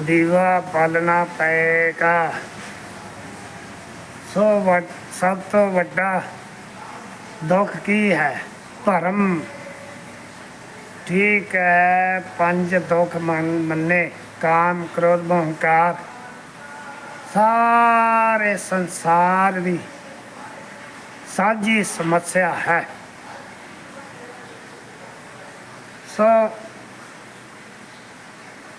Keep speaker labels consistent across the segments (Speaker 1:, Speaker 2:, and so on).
Speaker 1: ਦੀਵਾ ਪਾਲਣਾ ਪਏਗਾ। ਸੋ ਸਭ ਤੋਂ ਵੱਡਾ ਦੁੱਖ ਕੀ ਹੈ? ਧਰਮ। ਠੀਕ ਹੈ, ਪੰਜ ਦੁੱਖ ਮੰਨੇ ਕਾਮ, ਕ੍ਰੋਧ ਮੋਹ ਹੰਕਾਰ ਸਾਰੇ ਸੰਸਾਰ ਦੀ ਸਾਂਝੀ ਸਮੱਸਿਆ ਹੈ। ਸੋ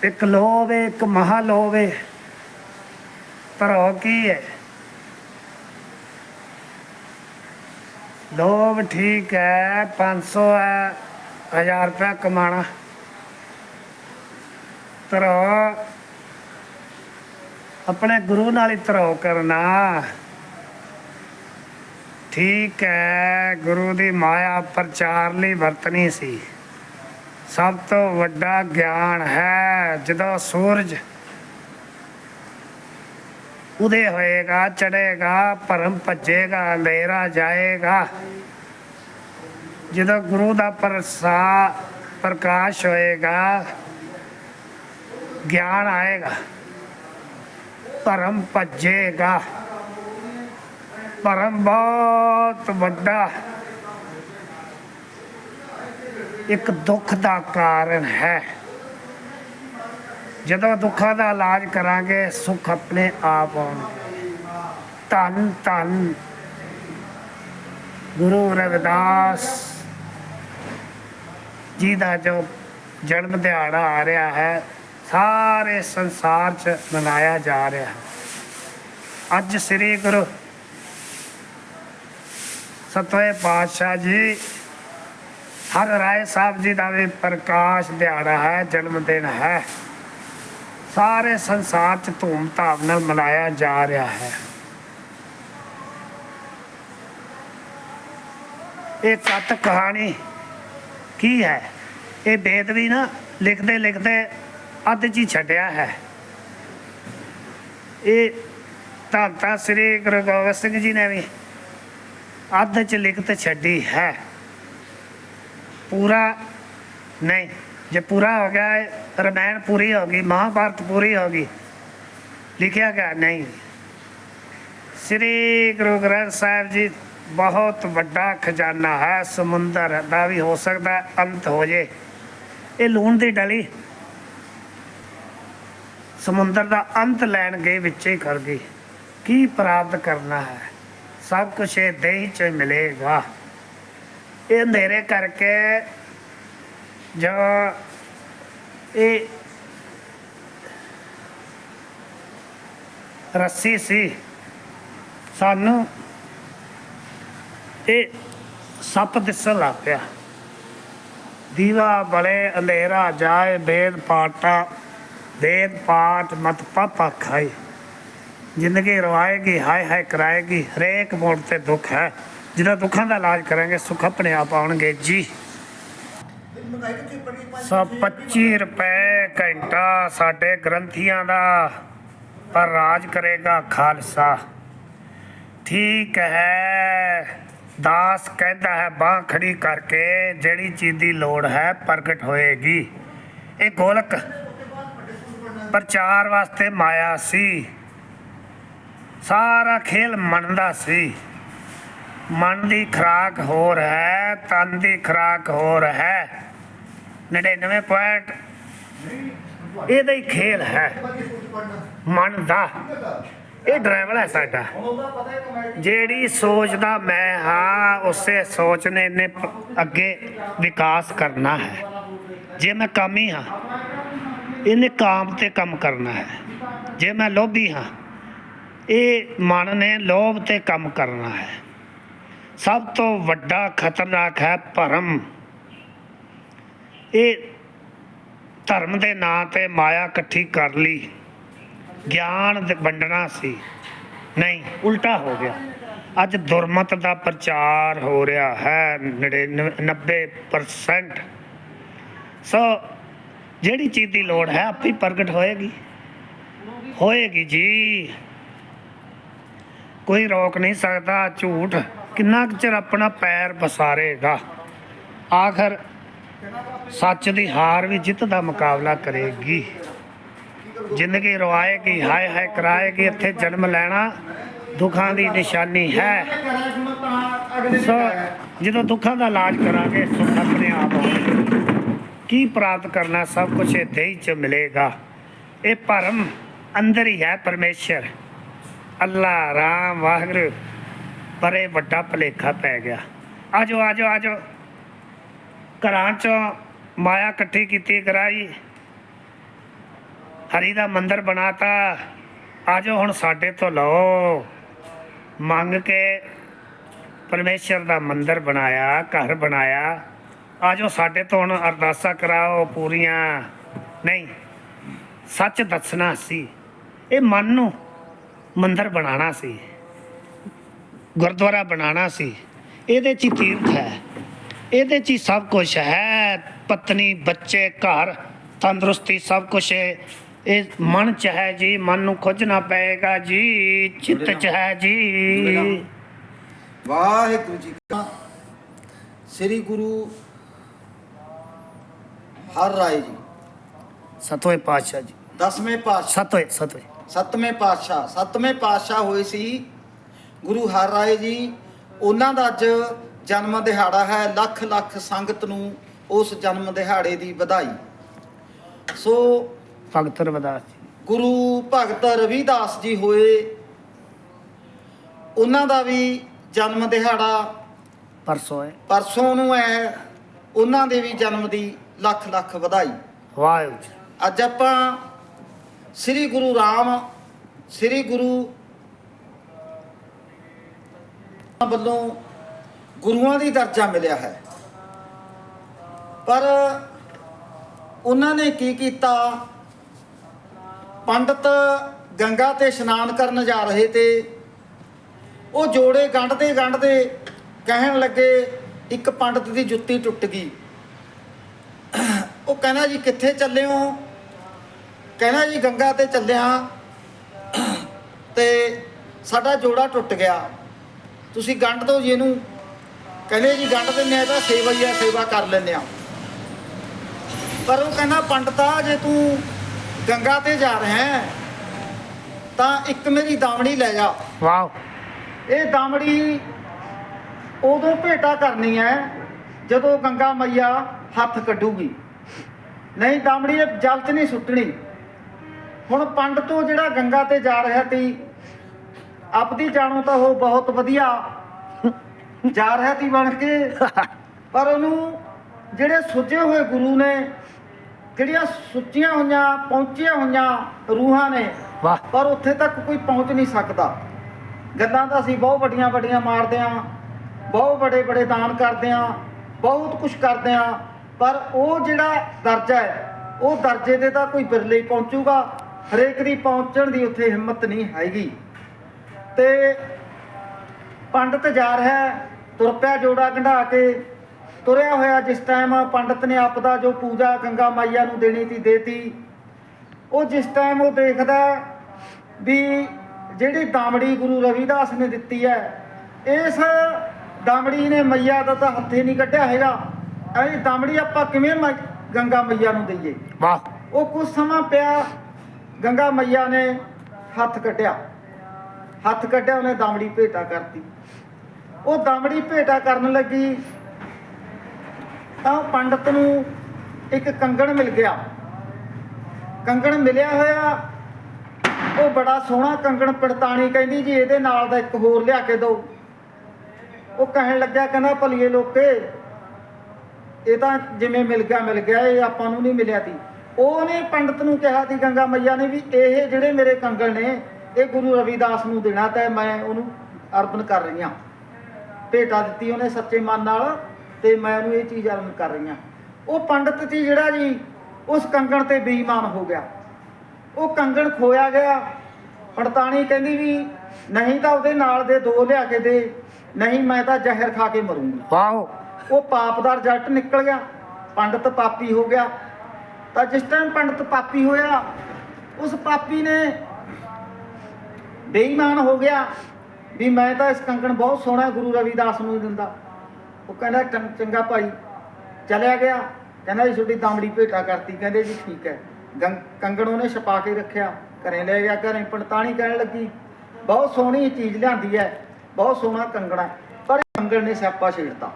Speaker 1: ਇੱਕ ਲੋਭ ਹੈ, ਇੱਕ ਮਹਾ ਲੋਭ ਹੈ। ਪਰ ਉਹ ਕੀ ਹੈ? ਲੋਭ ਠੀਕ ਹੈ 500 ਹੈ 1000 ਰੁਪਇਆ ਕਮਾਣਾ ਤਰੋ ਆਪਣੇ ਗੁਰੂ ਨਾਲ ਹੀ ਤਰੋ ਕਰਨਾ। ਠੀਕ ਹੈ ਗੁਰੂ ਦੀ ਮਾਇਆ ਪ੍ਰਚਾਰ ਲਈ ਵਰਤਣੀ ਸੀ। ਸਭ ਤੋਂ ਵੱਡਾ ਗਿਆਨ ਹੈ ਜਦੋਂ ਸੂਰਜ ਉਦੇ ਹੋਏਗਾ ਚੜੇਗਾ ਭਰਮ ਭੱਜੇਗਾ ਲੇਰਾ ਜਾਏਗਾ। ਜਦੋਂ ਗੁਰੂ ਦਾ ਪ੍ਰਸਾ, ਪ੍ਰਕਾਸ਼ ਹੋਏਗਾ, ਗਿਆਨ ਆਏਗਾ, ਭਰਮ ਭੱਜੇਗਾ। ਭਰਮ ਬਹੁਤ ਵੱਡਾ ਇੱਕ ਦੁੱਖ ਦਾ ਕਾਰਨ ਹੈ। ਜਦੋਂ ਦੁੱਖਾਂ ਦਾ ਇਲਾਜ ਕਰਾਂਗੇ, ਸੁੱਖ ਆਪਣੇ ਆਪ ਆਉਣਗੇ। ਧੰਨ ਧੰਨ। ਗੁਰੂ ਰਵਿਦਾਸ ਜੀ ਦਾ ਜੋ ਜਨਮ ਦਿਹਾੜਾ ਆ ਰਿਹਾ ਹੈ, ਸਾਰੇ ਸੰਸਾਰ 'ਚ ਮਨਾਇਆ ਜਾ ਰਿਹਾ ਹੈ। ਅੱਜ ਸ੍ਰੀ ਗੁਰੂ ਸਤਵੇਂ ਪਾਤਸ਼ਾਹ ਜੀ ਹਰ ਰਾਏ ਸਾਹਿਬ ਜੀ ਦਾ ਵੀ ਪ੍ਰਕਾਸ਼ ਦਿਹਾੜਾ ਹੈ, ਜਨਮ ਦਿਨ ਹੈ। ਸਾਰੇ ਸੰਸਾਰ 'ਚ ਧੂਮ ਧਾਮ ਨਾਲ ਮਨਾਇਆ ਜਾ ਰਿਹਾ ਹੈ। ਇਹ ਕੱਤ ਕਹਾਣੀ ਕੀ ਹੈ? ਇਹ ਵੇਦ ਵੀ ਨਾ ਲਿਖਦੇ ਲਿਖਦੇ ਅੱਧ 'ਚ ਹੀ ਛੱਡਿਆ ਹੈ। ਇਹ ਤਾਂ ਤਾਂ ਸ੍ਰੀ ਗੁਰੂ ਗੋਬਿੰਦ ਸਿੰਘ ਜੀ ਨੇ ਵੀ ਅੱਧ 'ਚ ਲਿਖਤ ਛੱਡੀ ਹੈ। ਪੂਰਾ ਨਹੀਂ ਜੇ ਪੂਰਾ ਹੋ ਗਿਆ ਹੈ, ਰਾਮਾਇਣ ਪੂਰੀ ਹੋ ਗਈ ਮਹਾਭਾਰਤ ਪੂਰੀ ਹੋ ਗਈ ਲਿਖਿਆ ਗਿਆ ਨਹੀਂ। ਸ੍ਰੀ ਗੁਰੂ ਗ੍ਰੰਥ ਸਾਹਿਬ ਜੀ ਬਹੁਤ ਵੱਡਾ ਖਜ਼ਾਨਾ ਹੈ ਸਮੁੰਦਰ ਦਾ ਵੀ ਹੋ ਸਕਦਾ ਅੰਤ ਹੋ ਜੇ। ਇਹ ਲੂਣ ਦੀ ਡਲੀ ਸਮੁੰਦਰ ਦਾ ਅੰਤ ਲੈਣ ਗਏ ਵਿੱਚ ਹੀ ਕਰ ਗਈ ਕੀ ਪ੍ਰਾਪਤ ਕਰਨਾ ਹੈ? ਸਭ ਕੁਝ ਇਹ ਦੇਹ ਚ ਮਿਲੇਗਾ। ਇਹ ਅੰਧੇਰੇ ਕਰਕੇ ਜੋ ਇਹ ਰੱਸੀ ਸੀ, ਸਾਨੂੰ ਇਹ ਸੱਪ ਦਿਸਣ ਲੱਗ ਪਿਆ। ਦੀਵਾ ਬਲੇ ਅੰਧੇਰਾ ਜਾਏ ਵੇਦ ਪਾਟਾ ਵੇਦ ਪਾਠ ਮਤ ਪਾਪਾ ਖਾਈ ਜ਼ਿੰਦਗੀ ਰਵਾਏਗੀ ਹਾਏ ਹਾਏ ਕਰਾਏਗੀ, ਹਰੇਕ ਮੋੜ ਤੇ ਦੁੱਖ ਹੈ। ਜਿਹਦਾ ਦੁੱਖਾਂ ਦਾ ਇਲਾਜ ਕਰਾਂਗੇ, ਸੁੱਖ ਆਪਣੇ ਆਪ ਆਉਣਗੇ ਜੀ। ਸੌ 25 ਰੁਪਏ ਘੰਟਾ ਸਾਡੇ ਗ੍ਰੰਥੀਆਂ ਦਾ ਪਰ ਰਾਜ ਕਰੇਗਾ ਖਾਲਸਾ। ਠੀਕ ਹੈ, ਦਾਸ ਕਹਿੰਦਾ ਹੈ, ਬਾਹ ਖੜੀ ਕਰਕੇ ਜਿਹੜੀ ਚੀਜ਼ ਦੀ ਲੋੜ ਹੈ ਪ੍ਰਗਟ ਹੋਏਗੀ। ਇਹ ਗੋਲਕ ਪ੍ਰਚਾਰ ਵਾਸਤੇ ਮਾਇਆ ਸੀ। ਸਾਰਾ ਖੇਲ ਮੰਨਦਾ ਸੀ। ਮਨ ਦੀ ਖਰਾਕ ਹੋਰ ਹੈ, ਤਨ ਦੀ ਖਰਾਕ ਹੋਰ ਹੈ। 99 ਪੁਆਇੰਟ ਇਹਦਾ ਹੀ ਖੇਲ ਹੈ। ਮਨ ਦਾ। ਇਹ ਡਰਾਈਵਰ ਹੈ ਸਾਡਾ। ਜਿਹੜੀ ਸੋਚ ਦਾ ਮੈਂ ਹਾਂ, ਉਸੇ ਸੋਚ ਨੇ ਨੇ ਅੱਗੇ ਵਿਕਾਸ ਕਰਨਾ ਹੈ। ਜੇ ਮੈਂ ਕਾਮੀ ਹਾਂ, ਇਹਨੇ ਕਾਮ ਤੇ ਕੰਮ ਕਰਨਾ ਹੈ। ਜੇ ਮੈਂ ਲੋਭੀ ਹਾਂ, ਇਹ ਮਨ ਨੇ ਲੋਭ ਤੇ ਕੰਮ ਕਰਨਾ ਹੈ। ਸਭ ਤੋਂ ਵੱਡਾ ਖਤਰਨਾਕ ਹੈ ਭਰਮ। ਇਹ ਧਰਮ ਦੇ ਨਾਂ ਤੇ ਮਾਇਆ ਇਕੱਠੀ ਕਰ ਲਈ। ਗਿਆਨ ਵੰਡਣਾ ਸੀ। ਨਹੀਂ, ਉਲਟਾ ਹੋ ਗਿਆ। ਅੱਜ ਦੁਰਮਤ ਦਾ ਪ੍ਰਚਾਰ ਹੋ ਰਿਹਾ ਹੈ 99% ਸੋ ਜਿਹੜੀ ਚੀਜ਼ ਦੀ ਲੋੜ ਹੈ, ਆਪੇ ਹੀ ਪ੍ਰਗਟ ਹੋਏਗੀ। ਹੋਏਗੀ ਜੀ। ਕੋਈ ਰੋਕ ਨਹੀਂ ਸਕਦਾ, ਝੂਠ ਕਿੰਨਾ ਕੁ ਚਿਰ ਆਪਣਾ ਪੈਰ ਪਸਾਰੇਗਾ ਆਖਰ ਸੱਚ ਦੀ ਹਾਰ ਵੀ ਜਿੱਤ ਦਾ ਮੁਕਾਬਲਾ ਕਰੇਗੀ। ਜ਼ਿੰਦਗੀ ਰਵਾਏਗੀ ਹਾਏ ਹਾਏ ਕਰਾਏਗੀ ਇੱਥੇ ਜਨਮ ਲੈਣਾ ਦੁੱਖਾਂ ਦੀ ਨਿਸ਼ਾਨੀ ਹੈ। ਸੋ ਜਦੋਂ ਦੁੱਖਾਂ ਦਾ ਇਲਾਜ ਕਰਾਂਗੇ, ਸੁੱਖ ਆਪਣੇ ਆਪ ਆਉਣਗੇ ਕੀ ਪ੍ਰਾਪਤ ਕਰਨਾ, ਸਭ ਕੁਝ ਇੱਥੇ ਹੀ ਚ ਮਿਲੇਗਾ। ਇਹ ਭਰਮ ਅੰਦਰ ਹੀ ਹੈ ਪਰਮੇਸ਼ਰ। ਅੱਲਾ, ਰਾਮ, ਵਾਹਿਗੁਰੂ। ਪਰ ਇਹ ਵੱਡਾ ਭਲੇਖਾ ਪੈ ਗਿਆ। ਆਜੋ ਆਜੋ ਆਜੋ। ਘਰਾਂ ਚੋਂ ਮਾਇਆ ਇਕੱਠੀ ਕੀਤੀ ਕਰਾਈ। ਹਰੀ ਦਾ ਮੰਦਿਰ ਬਣਾਤਾ। ਆਜੋ ਹੁਣ ਸਾਡੇ ਤੋਂ ਲਓ। ਮੰਗ ਕੇ ਪਰਮੇਸ਼ਰ ਦਾ ਮੰਦਿਰ ਬਣਾਇਆ, ਘਰ ਬਣਾਇਆ। ਆਜੋ ਸਾਡੇ ਤੋਂ ਹੁਣ ਅਰਦਾਸਾਂ ਕਰਾਓ ਪੂਰੀਆਂ। ਨਹੀਂ, ਸੱਚ ਦੱਸਣਾ ਸੀ। ਇਹ ਮਨ ਨੂੰ ਮੰਦਿਰ ਬਣਾਉਣਾ ਸੀ। ਗੁਰਦੁਆਰਾ ਬਣਾਉਣਾ ਸੀ। ਇਹਦੇ 'ਚ ਤੀਰਥ ਹੈ। ਇਹਦੇ 'ਚ ਸਭ ਕੁਝ ਹੈ। ਪਤਨੀ ਬੱਚੇ ਘਰ ਤੰਦਰੁਸਤੀ ਸਭ ਕੁਝ ਹੈ। ਇਹ ਮਨ 'ਚ ਹੈ ਜੀ ਮਨ ਨੂੰ ਖੋਜਣਾ ਪਏਗਾ ਜੀ। ਚਿੱਤ 'ਚ ਹੈ ਜੀ।
Speaker 2: ਵਾਹਿਗੁਰੂ ਜੀ ਕਾ ਸ੍ਰੀ ਗੁਰੂ ਹਰ ਰਾਏ ਜੀ।
Speaker 1: ਸਤਵੇਂ ਪਾਤਸ਼ਾਹ ਜੀ।
Speaker 2: ਦਸਵੇਂ ਪਾਤਸ਼ਾਹ।
Speaker 1: ਸਤਵੇਂ ਸਤਵੇਂ।
Speaker 2: ਸੱਤਵੇਂ ਪਾਤਸ਼ਾਹ। ਸੱਤਵੇਂ ਪਾਤਸ਼ਾਹ ਹੋਏ ਸੀ ਗੁਰੂ ਹਰ ਰਾਏ ਜੀ ਉਹਨਾਂ ਦਾ ਅੱਜ ਜਨਮ ਦਿਹਾੜਾ ਹੈ ਲੱਖ ਲੱਖ ਸੰਗਤ ਨੂੰ ਉਸ ਜਨਮ ਦਿਹਾੜੇ ਦੀ ਵਧਾਈ। ਸੋ
Speaker 1: ਭਗਤ ਰਵਿਦਾਸ ਜੀ।
Speaker 2: ਗੁਰੂ ਭਗਤ ਰਵਿਦਾਸ ਜੀ ਹੋਏ ਉਹਨਾਂ ਦਾ ਵੀ ਜਨਮ ਦਿਹਾੜਾ
Speaker 1: ਪਰਸੋਂ ਹੈ।
Speaker 2: ਪਰਸੋਂ ਨੂੰ ਹੈ ਉਹਨਾਂ ਦੇ ਵੀ ਜਨਮ ਦੀ ਲੱਖ ਲੱਖ ਵਧਾਈ।
Speaker 1: ਵਾਹਿਗੁਰੂ
Speaker 2: ਅੱਜ ਆਪਾਂ ਸ੍ਰੀ ਗੁਰੂ ਰਾਮ ਸ੍ਰੀ ਗੁਰੂ ਵੱਲੋਂ ਗੁਰੂਆਂ ਦੀ ਦਰਜਾ ਮਿਲਿਆ ਹੈ। ਪਰ ਉਹਨਾਂ ਨੇ ਕੀ ਕੀਤਾ? ਪੰਡਤ ਗੰਗਾ ਤੇ ਇਸ਼ਨਾਨ ਕਰਨ ਜਾ ਰਹੇ ਤੇ ਉਹ ਜੋੜੇ ਗੰਢਦੇ ਗੰਢਦੇ ਕਹਿਣ ਲੱਗੇ, ਇੱਕ ਪੰਡਤ ਦੀ ਜੁੱਤੀ ਟੁੱਟ ਗਈ। ਉਹ ਕਹਿੰਦਾ, ਜੀ ਕਿੱਥੇ ਚੱਲੇ ਹੋ ਕਹਿੰਦਾ, ਜੀ ਗੰਗਾ ਤੇ ਚੱਲਿਆ ਤੇ ਸਾਡਾ ਜੋੜਾ ਟੁੱਟ ਗਿਆ। ਤੁਸੀਂ ਗੰਢ ਦਿਓ ਜੀ ਇਹਨੂੰ। ਕਹਿੰਦੇ ਜੀ ਗੰਢ ਦਿੰਦੇ ਆ ਤਾਂ ਸੇਵਾ ਹੀ ਆ ਸੇਵਾ ਕਰ ਲੈਂਦੇ ਆ। ਪਰ ਉਹ ਕਹਿੰਦਾ ਪੰਡਤਾ ਜੇ ਤੂੰ ਗੰਗਾ ਤੇ ਜਾ ਰਿਹਾ ਹੈ ਤਾਂ ਇੱਕ ਮੇਰੀ ਦਾਮੜੀ ਲੈ ਜਾ।
Speaker 1: ਵਾਓ।
Speaker 2: ਇਹ ਦਾਮੜੀ ਉਦੋਂ ਭੇਟਾ ਕਰਨੀ ਹੈ ਜਦੋਂ ਗੰਗਾ ਮਈਆ ਹੱਥ ਕੱਢੂਗੀ। ਨਹੀਂ ਦਾਮੜੀ ਜਲ 'ਚ ਨਹੀਂ ਸੁੱਟਣੀ। ਹੁਣ ਪੰਡ ਤੋਂ ਜਿਹੜਾ ਗੰਗਾ ਤੇ ਜਾ ਰਿਹਾ ਸੀ ਆਪਦੀ ਜਾਣੋ ਤਾਂ ਉਹ ਬਹੁਤ ਵਧੀਆ ਜਾ ਰਿਹਾ ਸੀ ਬਣ ਕੇ। ਪਰ ਉਹਨੂੰ ਜਿਹੜੇ ਸੁੱਜੇ ਹੋਏ ਗੁਰੂ ਨੇ ਜਿਹੜੀਆਂ ਸੁੱਚੀਆਂ ਹੋਈਆਂ ਪਹੁੰਚੀਆਂ ਹੋਈਆਂ ਰੂਹਾਂ ਨੇ
Speaker 1: ਵਾਹ।
Speaker 2: ਪਰ ਉੱਥੇ ਤੱਕ ਕੋਈ ਪਹੁੰਚ ਨਹੀਂ ਸਕਦਾ। ਗੱਲਾਂ ਤਾਂ ਅਸੀਂ ਬਹੁਤ ਵੱਡੀਆਂ ਵੱਡੀਆਂ ਮਾਰਦੇ ਆਂ ਬਹੁਤ ਵੱਡੇ ਵੱਡੇ ਦਾਨ ਕਰਦੇ ਆਂ ਬਹੁਤ ਕੁਝ ਕਰਦੇ ਆਂ ਪਰ ਉਹ ਜਿਹੜਾ ਦਰਜਾ ਹੈ ਉਹ ਦਰਜੇ ਦੇ ਤਾਂ ਕੋਈ ਬਿਰਲੇ ਪਹੁੰਚੂਗਾ। ਹਰੇਕ ਦੀ ਪਹੁੰਚਣ ਦੀ ਉੱਥੇ ਹਿੰਮਤ ਨਹੀਂ ਹੈਗੀ। ਤੇ ਪੰਡਤ ਜਾ ਰਿਹਾ ਤੁਰ ਪਿਆ ਜੋੜਾ ਗੰਢਾ ਕੇ। ਤੁਰਿਆ ਹੋਇਆ ਜਿਸ ਟਾਈਮ ਪੰਡਤ ਨੇ ਆਪਦਾ ਜੋ ਪੂਜਾ ਗੰਗਾ ਮਾਈਆ ਨੂੰ ਦੇਣੀ ਸੀ ਦੇਤੀ ਉਹ ਜਿਸ ਟਾਈਮ ਉਹ ਦੇਖਦਾ ਵੀ ਜਿਹੜੀ ਦਾਮੜੀ ਗੁਰੂ ਰਵਿਦਾਸ ਨੇ ਦਿੱਤੀ ਹੈ ਇਸ ਦਾਮੜੀ ਨੇ ਮਈਆ ਦਾ ਤਾਂ ਹੱਥੇ ਨਹੀਂ ਕੱਢਿਆ ਹੈਗਾ। ਇਹ ਦਾਮੜੀ ਆਪਾਂ ਕਿਵੇਂ ਗੰਗਾ ਮਈਆ ਨੂੰ ਦਈਏ?
Speaker 1: ਵਾਹ।
Speaker 2: ਉਹ ਕੁਝ ਸਮਾਂ ਪਿਆ ਗੰਗਾ ਮਈਆ ਨੇ ਹੱਥ ਕੱਢਿਆ। ਹੱਥ ਕੱਢਿਆ, ਉਹਨੇ ਦਾਮੜੀ ਭੇਟਾ ਕਰਤੀ। ਉਹ ਦਾਮੜੀ ਭੇਟਾ ਕਰਨ ਲੱਗੀ, ਤਾਂ ਉਹ ਪੰਡਤ ਨੂੰ ਇੱਕ ਕੰਗਣ ਮਿਲ ਗਿਆ। ਕੰਗਣ ਮਿਲਿਆ ਹੋਇਆ, ਉਹ ਬੜਾ ਸੋਹਣਾ ਕੰਗਣ ਪੜਤਾਣੀ ਕਹਿੰਦੀ ਜੀ, ਇਹਦੇ ਨਾਲ ਦਾ ਇੱਕ ਹੋਰ ਲਿਆ ਕੇ ਦਿਓ। ਉਹ ਕਹਿਣ ਲੱਗਿਆ, ਕਹਿੰਦਾ ਭਲੀਏ ਲੋਕੇ, ਇਹ ਤਾਂ ਜਿਵੇਂ ਮਿਲ ਗਿਆ ਮਿਲ ਗਿਆ, ਇਹ ਆਪਾਂ ਨੂੰ ਨਹੀਂ ਮਿਲਿਆ ਤੀ। ਉਹਨੇ ਪੰਡਤ ਨੂੰ ਕਿਹਾ ਸੀ ਗੰਗਾ ਮਈਆ ਨੇ ਵੀ, ਇਹ ਜਿਹੜੇ ਮੇਰੇ ਕੰਗਣ ਨੇ ਇਹ ਗੁਰੂ ਰਵਿਦਾਸ ਨੂੰ ਦੇਣਾ ਤੇ ਮੈਂ ਉਹਨੂੰ ਅਰਪਣ ਕਰ ਰਹੀ ਹਾਂ। ਭੇਟਾ ਦਿੱਤੀ ਉਹਨੇ ਸੱਚੇ ਮਨ ਨਾਲ ਤੇ ਮੈਂ ਉਹਨੂੰ ਇਹ ਚੀਜ਼ ਅਰਪਣ ਕਰ ਰਹੀ ਹਾਂ। ਉਹ ਪੰਡਤ ਜੀ ਜਿਹੜਾ ਜੀ ਉਸ ਕੰਗਣ ਤੇ ਬੇਈਮਾਨ ਹੋ ਗਿਆ। ਉਹ ਕੰਗਣ ਖੋਇਆ ਗਿਆ। ਪੜਤਾਣੀ ਕਹਿੰਦੀ ਵੀ ਨਹੀਂ ਤਾਂ ਉਹਦੇ ਨਾਲ ਦੇ ਦੋ ਲਿਆ ਕੇ ਦੇ ਨਹੀਂ ਮੈਂ ਤਾਂ ਜ਼ਹਿਰ ਖਾ ਕੇ ਮਰੂੰਗੀ।
Speaker 1: ਵਾਓ
Speaker 2: ਉਹ ਪਾਪ ਦਾ ਰਿਜ਼ਲਟ ਨਿਕਲ ਗਿਆ। ਪੰਡਤ ਪਾਪੀ ਹੋ ਗਿਆ। ਤਾਂ ਜਿਸ ਟਾਈਮ ਪੰਡਤ ਪਾਪੀ ਹੋਇਆ ਉਸ ਪਾਪੀ ਨੇ ਬੇਈਮਾਨ ਹੋ ਗਿਆ ਵੀ ਮੈਂ ਤਾਂ ਇਸ ਕੰਗਣ ਬਹੁਤ ਸੋਹਣਾ ਗੁਰੂ ਰਵਿਦਾਸ ਨੂੰ ਹੀ ਦਿੰਦਾ। ਉਹ ਕਹਿੰਦਾ ਚੰਗਾ ਭਾਈ, ਚਲਿਆ ਗਿਆ। ਕਹਿੰਦਾ ਜੀ ਤੁਹਾਡੀ ਦਾਮੜੀ ਭੇਟਾ ਕਰਤੀ। ਕਹਿੰਦੇ, ਜੀ ਠੀਕ ਹੈ। ਕੰਗਣ ਉਹਨੇ ਛਪਾ ਕੇ ਰੱਖਿਆ। ਘਰੇ ਲੈ ਗਿਆ, ਘਰੇ ਪੰਡਤਾਣੀ ਕਹਿਣ ਲੱਗੀ। ਬਹੁਤ ਸੋਹਣੀ ਚੀਜ਼ ਲਿਆਂਦੀ ਹੈ, ਬਹੁਤ ਸੋਹਣਾ ਕੰਗਣਾ, ਪਰ ਕੰਗਣ ਨੇ ਸਿਆਪਾ ਛੇੜਤਾ।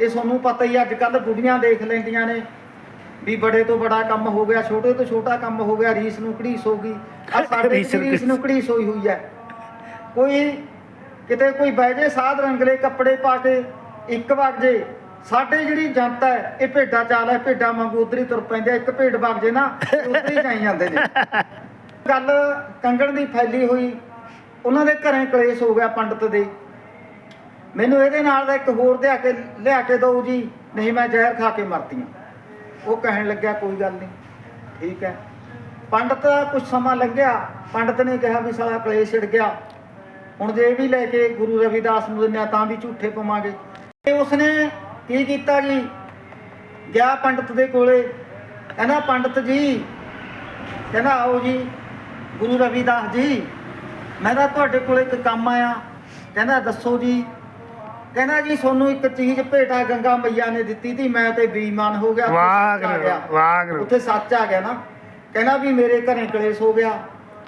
Speaker 2: ਇਹ ਤੁਹਾਨੂੰ ਪਤਾ ਹੀ ਅੱਜ ਕੱਲ ਬੁੜੀਆਂ ਦੇਖ ਲੈਂਦੀਆਂ ਨੇ ਵੀ ਬੜੇ ਤੋਂ ਬੜਾ ਕੰਮ ਹੋ ਗਿਆ ਛੋਟੇ ਤੋਂ ਛੋਟਾ ਕੰਮ ਹੋ ਗਿਆ ਰੀਸ ਨੂੰ ਘੜੀਸ ਹੋ ਗਈ। ਆ ਸਾਡੇ
Speaker 1: ਰੀਸ ਨੂੰ
Speaker 2: ਰੀਸ ਨੂੰ ਘੜੀਸ ਹੋਈ ਹੋਈ ਹੈ। ਕੋਈ ਕਿਤੇ ਕੋਈ ਬਹਿ ਜੇ ਸਾਧ ਰੰਗਲੇ ਕੱਪੜੇ ਪਾ ਕੇ ਇੱਕ ਵਗ ਜੇ ਸਾਡੇ ਜਿਹੜੀ ਜਨਤਾ ਹੈ ਇਹ ਭੇਡਾਂ ਚਾਲ ਹੈ ਭੇਡਾਂ ਵਾਂਗੂ ਉਧਰ ਤੁਰ ਪੈਂਦੇ। ਇੱਕ ਭੇਡ ਵਗ ਜੇ ਨਾ ਉਧਰ ਜਾਈ ਜਾਂਦੇ ਨੇ ਗੱਲ ਕੰਗਣ ਦੀ ਫੈਲੀ ਹੋਈ ਉਹਨਾਂ ਦੇ ਘਰੇ ਕਲੇਸ਼ ਹੋ ਗਿਆ ਪੰਡਤ ਦੇ। ਮੈਨੂੰ ਇਹਦੇ ਨਾਲ ਦਾ ਇੱਕ ਹੋਰ ਲਿਆ ਕੇ ਲਿਆ ਕੇ ਦਿਓ ਜੀ ਨਹੀਂ ਮੈਂ ਜ਼ਹਿਰ ਖਾ ਕੇ ਮਰਦੀ ਹਾਂ ਉਹ ਕਹਿਣ ਲੱਗਿਆ, ਕੋਈ ਗੱਲ ਨਹੀਂ। ਠੀਕ ਹੈ। ਪੰਡਤ ਦਾ ਕੁਝ ਸਮਾਂ ਲੰਘਿਆ। ਪੰਡਤ ਨੇ ਕਿਹਾ ਵੀ ਸਾਲਾ ਕਲੇਸ਼ ਛਿੜ ਗਿਆ। ਹੁਣ ਜੇ ਵੀ ਲੈ ਕੇ ਗੁਰੂ ਰਵਿਦਾਸ ਨੂੰ ਦਿੰਦੇ ਆ, ਤਾਂ ਵੀ ਝੂਠੇ ਪਵਾਂਗੇ। ਤੇ ਉਸਨੇ ਕੀ ਕੀਤਾ ਜੀ? ਗਿਆ ਪੰਡਤ ਦੇ ਕੋਲੇ। ਕਹਿੰਦਾ, ਪੰਡਤ ਜੀ, ਕਹਿੰਦਾ, ਆਓ ਜੀ, ਗੁਰੂ ਰਵਿਦਾਸ ਜੀ, ਮੈਂ ਤਾਂ ਤੁਹਾਡੇ ਕੋਲੇ ਇੱਕ ਕੰਮ ਆਇਆ। ਕਹਿੰਦਾ, ਦੱਸੋ ਜੀ ਕਹਿੰਦਾ ਜੀ ਤੁਹਾਨੂੰ ਇੱਕ ਚੀਜ਼ ਭੇਟਾ ਗੰਗਾ ਮਈਆ ਨੇ ਦਿੱਤੀ ਸੀ ਮੈਂ ਤੇ ਬੇਈਮਾਨ ਹੋ ਗਿਆ
Speaker 1: ਵਾਗਰੂ
Speaker 2: ਉੱਥੇ ਸੱਚ ਆ ਗਿਆ ਨਾ। ਕਹਿੰਦਾ ਵੀ ਮੇਰੇ ਘਰੇ ਕਲੇਸ਼ ਹੋ ਗਿਆ।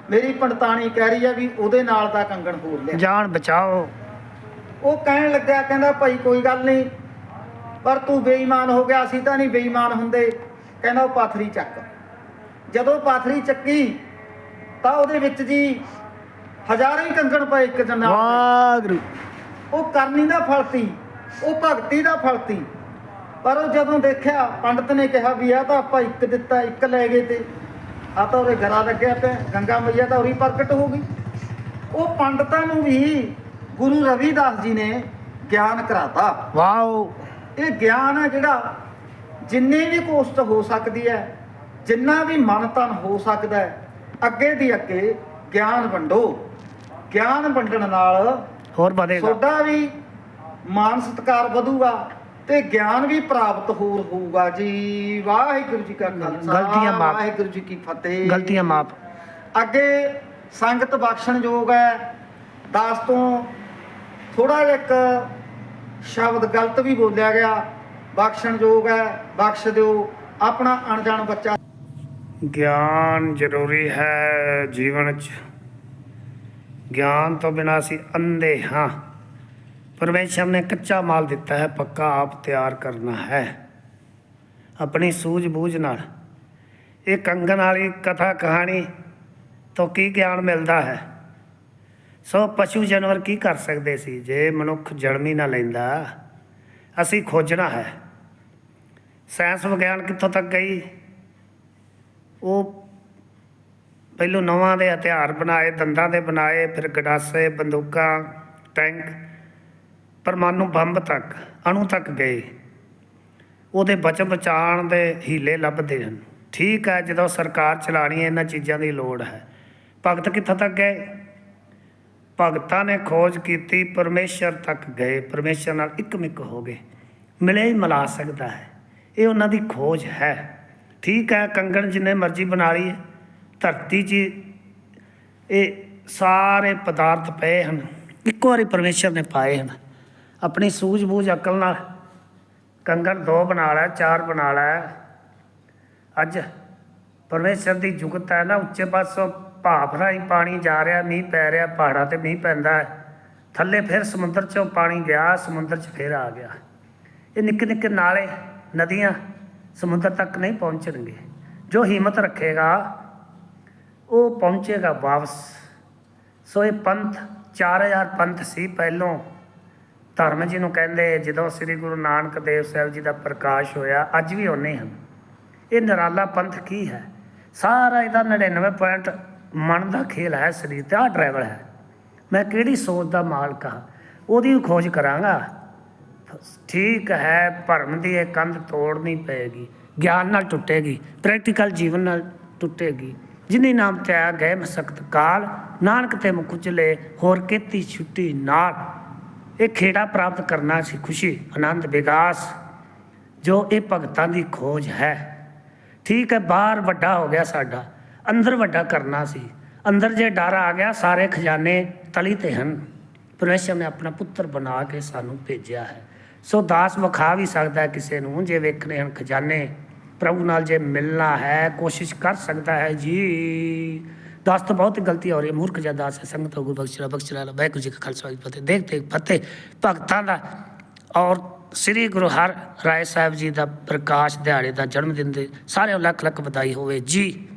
Speaker 2: ਮੇਰੀ ਪੰਡਤਾਣੀ ਕਹਿ ਰਹੀ ਆ ਵੀ ਉਹਦੇ ਨਾਲ ਦਾ ਕੰਗਣ ਹੋਰ ਲਿਆ।
Speaker 1: ਜਾਨ ਬਚਾਓ।
Speaker 2: ਉਹ ਕਹਿਣ ਲੱਗਿਆ ਕਹਿੰਦਾ ਭਾਈ ਕੋਈ ਗੱਲ ਨਹੀਂ ਪਰ ਤੂੰ ਬੇਈਮਾਨ ਹੋ ਗਿਆ ਅਸੀਂ ਤਾਂ ਨਹੀਂ ਬੇਈਮਾਨ ਹੁੰਦੇ। ਕਹਿੰਦਾ ਉਹ ਪਾਥਰੀ ਚੱਕ। ਜਦੋਂ ਪਾਥਰੀ ਚੱਕੀ ਤਾਂ ਉਹਦੇ ਵਿੱਚ ਜੀ ਹਜ਼ਾਰਾਂ ਹੀ ਕੰਗਣ ਪਏ ਇੱਕ ਜਨਾ
Speaker 1: ਵਾਗਰੂ
Speaker 2: ਉਹ ਕਰਨੀ ਦਾ ਫਲ ਸੀ ਉਹ ਭਗਤੀ ਦਾ ਫਲ ਸੀ ਪਰ ਉਹ ਜਦੋਂ ਦੇਖਿਆ ਪੰਡਤ ਨੇ ਕਿਹਾ ਵੀ ਆ ਤਾਂ ਆਪਾਂ ਇੱਕ ਦਿੱਤਾ ਇੱਕ ਲੈ ਗਏ ਤੇ। ਆ ਤਾਂ ਉਹਦੇ ਗਲਾ ਲੱਗਿਆ ਪਿਆ ਗੰਗਾ ਮਈਆ ਤਾਂ ਉਰੀ ਪ੍ਰਗਟ ਹੋ ਗਈ। ਉਹ ਪੰਡਤਾਂ ਨੂੰ ਵੀ ਗੁਰੂ ਰਵਿਦਾਸ ਜੀ ਨੇ ਗਿਆਨ ਕਰਾਤਾ।
Speaker 1: ਵਾਓ।
Speaker 2: ਇਹ ਗਿਆਨ ਹੈ ਜਿਹੜਾ ਜਿੰਨੀ ਵੀ ਕੋਸ਼ਟ ਹੋ ਸਕਦੀ ਹੈ ਜਿੰਨਾ ਵੀ ਮਨ ਤਨ ਹੋ ਸਕਦਾ ਹੈ ਅੱਗੇ ਦੀ ਅੱਗੇ ਗਿਆਨ ਵੰਡੋ। ਗਿਆਨ ਵੰਡਣ ਨਾਲ
Speaker 1: ਹੋਰ ਵਧੇਗਾ।
Speaker 2: ਤੁਹਾਡਾ ਵੀ ਮਾਨ ਸਤਕਾਰ ਵਧੂਗਾ ਤੇ ਗਿਆਨ ਵੀ ਪ੍ਰਾਪਤ ਹੋਰ ਹੋਊਗਾ ਜੀ। ਵਾਹਿਗੁਰੂ ਜੀ ਕਾ ਖਾਲਸਾ
Speaker 1: ਗਲਤੀਆਂ ਮਾਫ਼।
Speaker 2: ਵਾਹਿਗੁਰੂ ਜੀ ਕੀ ਫਤਿਹ।
Speaker 1: ਗਲਤੀਆਂ ਮਾਫ।
Speaker 2: ਅੱਗੇ ਸੰਗਤ ਬਖਸ਼ਣਯੋਗ ਹੈ। ਦਾਸ ਤੋਂ ਥੋੜਾ ਜਿਹਾ ਇੱਕ ਸ਼ਬਦ ਗਲਤ ਵੀ ਬੋਲਿਆ ਗਿਆ। ਬਖਸ਼ਣਯੋਗ ਹੈ ਬਖਸ਼ ਦਿਓ। ਆਪਣਾ ਅਣਜਾਣ ਬੱਚਾ
Speaker 1: ਗਿਆਨ ਜ਼ਰੂਰੀ ਹੈ ਜੀਵਨ 'ਚ। ਗਿਆਨ ਤੋਂ ਬਿਨਾਂ ਅਸੀਂ ਅੰਧੇ ਹਾਂ। ਪਰਮੇਸ਼ਰ ਨੇ ਕੱਚਾ ਮਾਲ ਦਿੱਤਾ ਹੈ, ਪੱਕਾ ਆਪ ਤਿਆਰ ਕਰਨਾ ਹੈ। ਆਪਣੀ ਸੂਝ-ਬੂਝ ਨਾਲ। ਇਹ ਕੰਗਨ ਵਾਲੀ ਕਥਾ ਕਹਾਣੀ ਤੋਂ ਕੀ ਗਿਆਨ ਮਿਲਦਾ ਹੈ? ਸੋ ਪਸ਼ੂ ਜਾਨਵਰ ਕੀ ਕਰ ਸਕਦੇ ਸੀ? ਜੇ ਮਨੁੱਖ ਜਨਮੀ ਨਾ ਲੈਂਦਾ, ਅਸੀਂ ਖੋਜਣਾ ਹੈ। ਸਾਇੰਸ ਵਿਗਿਆਨ ਕਿੱਥੋਂ ਤੱਕ ਗਈ? ਉਹ ਪਹਿਲੋਂ ਨਵਾਂ ਦੇ ਹਥਿਆਰ ਬਣਾਏ, ਦੰਦਾਂ ਦੇ ਬਣਾਏ, ਫਿਰ ਗਡਾਸੇ, ਬੰਦੂਕਾਂ, ਟੈਂਕ ਪਰਮਾਣੂ ਬੰਬ ਤੱਕ, ਅਣੂ ਤੱਕ ਗਏ। ਉਹਦੇ ਬਚ ਬਚਾਉਣ ਦੇ ਹੀਲੇ ਲੱਭਦੇ ਹਨ। ਠੀਕ ਹੈ, ਜਦੋਂ ਸਰਕਾਰ ਚਲਾਣੀ ਹੈ, ਇਹਨਾਂ ਚੀਜ਼ਾਂ ਦੀ ਲੋੜ ਹੈ। ਭਗਤ ਕਿੱਥੋਂ ਤੱਕ ਗਏ? ਭਗਤਾਂ ਨੇ ਖੋਜ ਕੀਤੀ, ਪਰਮੇਸ਼ਰ ਤੱਕ ਗਏ। ਪਰਮੇਸ਼ਰ ਨਾਲ ਇੱਕਮਿਕ ਹੋ ਗਏ। ਮਿਲੇ ਹੀ ਮਿਲਾ ਸਕਦਾ ਹੈ। ਇਹ ਉਹਨਾਂ ਦੀ ਖੋਜ ਹੈ। ਠੀਕ ਹੈ, ਕੰਗਣ ਜਿੰਨੇ ਮਰਜ਼ੀ ਬਣਾ ਲਈਏ। ਧਰਤੀ 'ਚ ਇਹ ਸਾਰੇ ਪਦਾਰਥ ਪਏ ਹਨ। ਇੱਕੋ ਵਾਰੀ ਪਰਮੇਸ਼ਰ ਨੇ ਪਾਏ ਹਨ। ਆਪਣੀ ਸੂਝ-ਬੂਝ, ਅਕਲ ਨਾਲ ਕੰਗਣ ਦੋ ਬਣਾ ਲੈ, ਚਾਰ ਬਣਾ ਲੈ। ਅੱਜ ਪਰਮੇਸ਼ਰ ਦੀ ਜੁਗਤ ਹੈ ਨਾ, ਉੱਚੇ ਪਾਸੋਂ ਭਾਫ ਰਾਹੀਂ ਪਾਣੀ ਜਾ ਰਿਹਾ, ਮੀਂਹ ਪੈ ਰਿਹਾ, ਪਹਾੜਾਂ ਤੇ ਮੀਂਹ ਪੈਂਦਾ ਹੈ। ਥੱਲੇ ਫਿਰ ਸਮੁੰਦਰ 'ਚੋਂ ਪਾਣੀ ਗਿਆ, ਸਮੁੰਦਰ 'ਚ ਫਿਰ ਆ ਗਿਆ। ਇਹ ਨਿੱਕੇ ਨਿੱਕੇ ਨਾਲੇ, ਨਦੀਆਂ ਸਮੁੰਦਰ ਤੱਕ ਨਹੀਂ ਪਹੁੰਚਣਗੇ। ਜੋ ਹਿੰਮਤ ਰੱਖੇਗਾ ਉਹ ਪਹੁੰਚੇਗਾ ਵਾਪਸ। ਸੋ ਇਹ ਪੰਥ 4000 ਪੰਥ ਸੀ ਪਹਿਲੋਂ। ਧਰਮ ਜੀ ਨੂੰ ਕਹਿੰਦੇ, ਜਦੋਂ ਸ੍ਰੀ ਗੁਰੂ ਨਾਨਕ ਦੇਵ ਸਾਹਿਬ ਜੀ ਦਾ ਪ੍ਰਕਾਸ਼ ਹੋਇਆ, ਅੱਜ ਵੀ ਉਹਨੇ ਹਨ। ਇਹ ਨਿਰਾਲਾ ਪੰਥ ਕੀ ਹੈ? ਸਾਰਾ ਇਹਦਾ 99 ਪੁਆਇੰਟ ਮਨ ਦਾ ਖੇਲ ਹੈ, ਸਰੀਰ ਤੇ। ਆ ਡਰਾਈਵਰ ਹੈ। ਮੈਂ ਕਿਹੜੀ ਸੋਚ ਦਾ ਮਾਲਕ ਹਾਂ? ਉਹਦੀ ਵੀ ਖੋਜ ਕਰਾਂਗਾ। ਠੀਕ ਹੈ, ਭਰਮ ਦੀ ਇਹ ਕੰਧ ਤੋੜਨੀ ਪਏਗੀ। ਗਿਆਨ ਨਾਲ ਟੁੱਟੇਗੀ। ਪ੍ਰੈਕਟੀਕਲ ਜੀਵਨ ਨਾਲ ਟੁੱਟੇਗੀ। ਜਿਨੇ ਨਾਮ ਤਿਆ ਗਏ ਮਸਕਤ ਕਾਲ, ਨਾਨਕ ਤੇ ਮੁਕੁਚਲੇ ਹੋਰ ਕੀਤੀ ਛੁੱਟੀ ਨਾਲ। ਇਹ ਖੇੜਾ ਪ੍ਰਾਪਤ ਕਰਨਾ ਸੀ ਖੁਸ਼ੀ, ਆਨੰਦ, ਵਿਕਾਸ, ਜੋ ਇਹ ਭਗਤਾਂ ਦੀ ਖੋਜ ਹੈ। ਠੀਕ ਹੈ, ਬਾਹਰ ਵੱਡਾ ਹੋ ਗਿਆ ਸਾਡਾ, ਅੰਦਰ ਵੱਡਾ ਕਰਨਾ ਸੀ। ਅੰਦਰ ਜੇ ਡਰ ਆ ਗਿਆ, ਸਾਰੇ ਖਜ਼ਾਨੇ ਤਲੀ ਤੇ ਹਨ। ਪਰਮੇਸ਼ਰ ਨੇ ਆਪਣਾ ਪੁੱਤਰ ਬਣਾ ਕੇ ਸਾਨੂੰ ਭੇਜਿਆ ਹੈ। ਸੋ ਦਾਸ ਵਿਖਾ ਵੀ ਸਕਦਾ ਕਿਸੇ ਨੂੰ, ਜੇ ਵੇਖਣੇ ਹਨ ਖਜ਼ਾਨੇ। ਪ੍ਰਭੂ ਨਾਲ ਜੇ ਮਿਲਣਾ ਹੈ, ਕੋਸ਼ਿਸ਼ ਕਰ ਸਕਦਾ ਹੈ ਜੀ। ਦਾਸ ਤਾਂ ਬਹੁਤ ਗਲਤੀ ਹੋ ਰਹੀ ਹੈ, ਮੂਰਖ ਜਿਹਾ ਦਾਸ ਹੈ, ਸੰਗਤ ਹੋ ਗੁਰੂ ਬਖਸ਼ ਲੈ ਬਖਸ਼ ਲੈ ਵਾਹਿਗੁਰੂ ਜੀ ਕਾ ਖਾਲਸਾ ਜੀ ਫਤਿਹ, ਦੇਖ ਦੇਖ, ਫਤਿਹ। ਭਗਤਾਂ ਦਾ ਔਰ ਸ੍ਰੀ ਗੁਰੂ ਹਰ ਰਾਏ ਸਾਹਿਬ ਜੀ ਦਾ ਪ੍ਰਕਾਸ਼ ਦਿਹਾੜੇ ਦਾ ਜਨਮ ਦਿਨ ਦੇ ਸਾਰਿਆਂ ਲੱਖ ਲੱਖ ਵਧਾਈ ਹੋਵੇ ਜੀ।